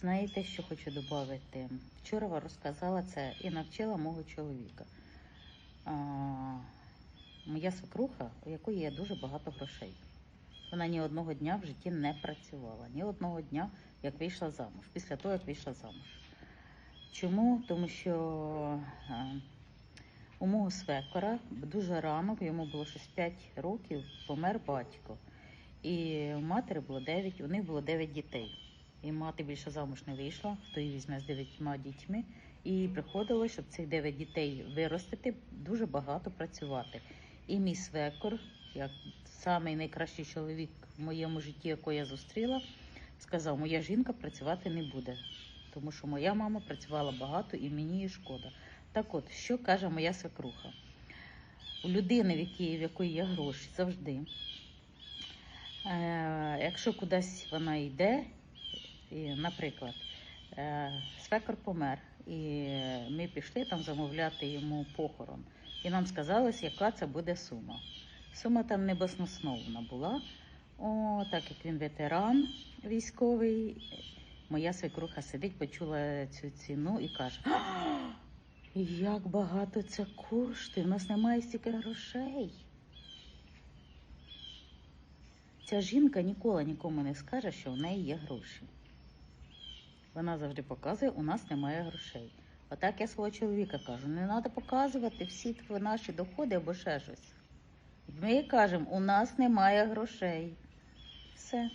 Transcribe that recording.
Знаєте, що хочу додати? Вчора розказала це і навчила мого чоловіка. А, моя свекруха, у якої є дуже багато грошей. Вона ні одного дня в житті не працювала, ні одного дня, як вийшла замуж, після того, як вийшла замуж. Чому? Тому що а, у мого свекора дуже рано, йому було щось 5 років, помер батько. І у матері було 9, у них було 9 дітей. І мати більше замуж не вийшла, хто її візьме з дев'ятьма дітьми. І приходилось, щоб цих дев'ять дітей виростити, дуже багато працювати. І мій свекор, як самий найкращий чоловік в моєму житті, якого я зустріла, сказав: моя жінка працювати не буде, тому що моя мама працювала багато і мені її шкода. Так от, що каже моя свекруха? У людини, в якої, в якої є гроші, завжди. Е, якщо кудись вона йде, і, наприклад, е, свекор помер, і ми пішли там замовляти йому похорон. І нам сказали, яка це буде сума. Сума там не баснословна була. О, так як він ветеран військовий, моя свекруха сидить, почула цю ціну і каже: як багато це коштує, в нас немає стільки грошей. Ця жінка ніколи нікому не скаже, що в неї є гроші. Вона завжди показує, у нас немає грошей. Отак я свого чоловіка кажу: не треба показувати всі наші доходи або ще щось. Ми кажемо, у нас немає грошей. Все.